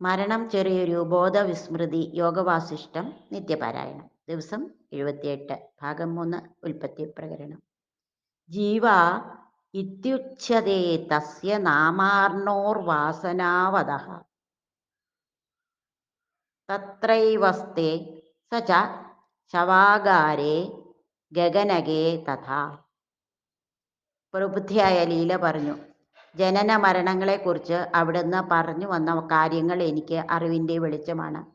മരണം ചെറിയൊരു ബോധവിസ്മൃതി യോഗവാസിഷ്ടം നിത്യപാരായണം. ദിവസം എഴുപത്തിയെട്ട് ഭാഗം മൂന്ന് ഉൽപ്പത്തി പ്രകരണം ജീവ ഇത്യുച്ഛതേ തസ്യ നാമാർണോർവാസനാവത തത്രൈവസ്തേ സ ച ശവാകാരേ ഗഗനകേ തഥാ. പ്രബുദ്ധിയായ ലീല പറഞ്ഞു ജനന മരണങ്ങളെക്കുറിച്ച് അവിടുന്ന് പറഞ്ഞു വന്ന കാര്യങ്ങൾ എനിക്ക് അറിവിന്റെ വെളിച്ചമാണ്.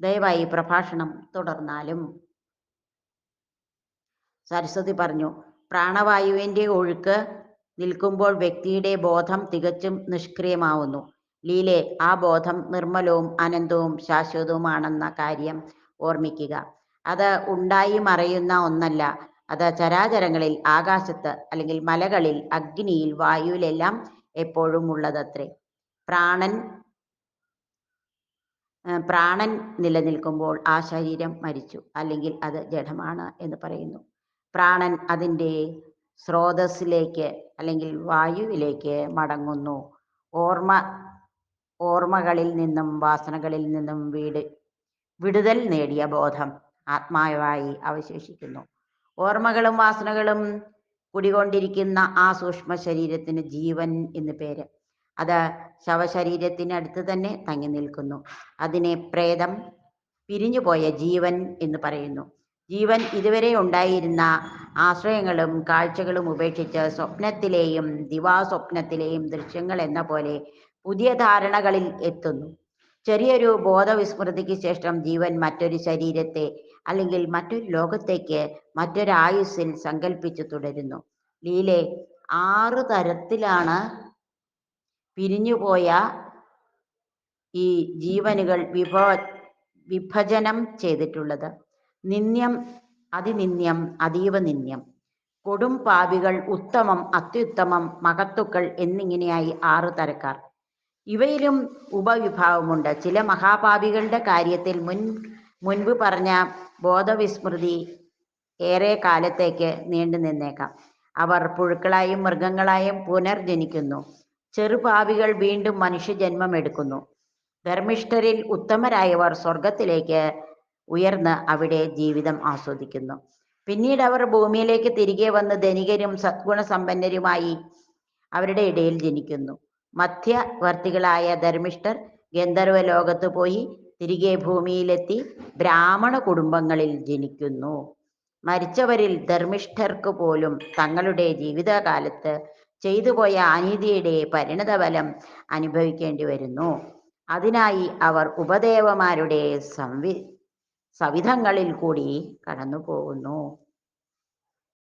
ദയവായി പ്രഭാഷണം തുടർന്നാലും. സരസ്വതി പറഞ്ഞു പ്രാണവായുവിന്റെ ഒഴുക്ക് നിൽക്കുമ്പോൾ വ്യക്തിയുടെ ബോധം തികച്ചും നിഷ്ക്രിയമാവുന്നു. ലീലെ ആ ബോധം നിർമ്മലവും അനന്തവും ശാശ്വതവുമാണെന്ന കാര്യം ഓർമ്മിക്കുക. അത് ഉണ്ടായി മറയുന്ന ഒന്നല്ല. അത് ചരാചരങ്ങളിൽ ആകാശത്ത് അല്ലെങ്കിൽ മലകളിൽ അഗ്നിയിൽ വായുവിലെല്ലാം എപ്പോഴും ഉള്ളതത്രേ. പ്രാണൻ പ്രാണൻ നിലനിൽക്കുമ്പോൾ ആ ശരീരം മരിച്ചു. അല്ലെങ്കിൽ അത് ജഡമാണ് എന്ന് പറയുന്നു. പ്രാണൻ അതിന്റെ സ്രോതസ്സിലേക്ക് അല്ലെങ്കിൽ വായുവിലേക്ക് മടങ്ങുന്നു. ഓർമ്മ ഓർമ്മകളിൽ നിന്നും വാസനകളിൽ നിന്നും വീട് വിടുതൽ നേടിയ ബോധം ആത്മാവായി അവശേഷിക്കുന്നു. ഓർമ്മകളും വാസനകളും കുടികൊണ്ടിരിക്കുന്ന ആ സൂക്ഷ്മ ശരീരത്തിന് ജീവൻ എന്ന് പേര്. അത് ശവശരീരത്തിനടുത്ത് തന്നെ തങ്ങി നിൽക്കുന്നു. അതിനെ പ്രേതം പിരിഞ്ഞുപോയ ജീവൻ എന്ന് പറയുന്നു. ജീവൻ ഇതുവരെ ഉണ്ടായിരുന്ന ആശ്രയങ്ങളും കാഴ്ചകളും ഉപേക്ഷിച്ച് സ്വപ്നത്തിലെയും ദിവാസ്വപ്നത്തിലെയും ദൃശ്യങ്ങൾ എന്ന പോലെ പുതിയ ധാരണകളിൽ എത്തുന്നു. ചെറിയൊരു ബോധവിസ്മൃതിക്ക് ശേഷം ജീവൻ മറ്റൊരു ശരീരത്തെ അല്ലെങ്കിൽ മറ്റൊരു ലോകത്തേക്ക് മറ്റൊരായുസ്സിൽ സങ്കല്പിച്ചു തുടരുന്നു. ലീലെ ആറ് തരത്തിലാണ് പിരിഞ്ഞുപോയ ഈ ജീവനുകൾ വിഭ വിഭജനം ചെയ്തിട്ടുള്ളത്. നിന്യം അതിനിന്യം അതീവ നിന്യം കൊടും പാപികൾ ഉത്തമം അത്യുത്തമം മഹത്തുക്കൾ എന്നിങ്ങനെയായി ആറ് തരക്കാർ. ഇവയിലും ഉപവിഭാഗമുണ്ട് ചില മഹാപാപികളുടെ കാര്യത്തിൽ മുൻ മുൻപ് പറഞ്ഞ ബോധവിസ്മൃതി ഏറെ കാലത്തേക്ക് നീണ്ടു നിന്നേക്കാം. അവർ പുഴുക്കളായും മൃഗങ്ങളായും പുനർജനിക്കുന്നു. ചെറുപാവികൾ വീണ്ടും മനുഷ്യജന്മം എടുക്കുന്നു ധർമ്മിഷ്ഠരിൽ ഉത്തമരായവർ സ്വർഗത്തിലേക്ക് ഉയർന്ന് അവിടെ ജീവിതം ആസ്വദിക്കുന്നു. പിന്നീട് അവർ ഭൂമിയിലേക്ക് തിരികെ വന്ന് ധനികരും സദ്ഗുണസമ്പന്നരുമായി അവരുടെ ഇടയിൽ ജനിക്കുന്നു. മധ്യവർത്തികളായ ധർമ്മിഷ്ഠർ ഗന്ധർവ ലോകത്ത് പോയി തിരികെ ഭൂമിയിലെത്തി ബ്രാഹ്മണ കുടുംബങ്ങളിൽ ജനിക്കുന്നു. മരിച്ചവരിൽ ധർമ്മിഷ്ഠർക്ക് പോലും തങ്ങളുടെ ജീവിതകാലത്ത് ചെയ്തുപോയ അനീതിയുടെ പരിണതഫലം അനുഭവിക്കേണ്ടി വരുന്നു. അതിനായി അവർ ഉപദേവമാരുടെ സംവി സവിധങ്ങളിൽ കൂടി കടന്നു പോകുന്നു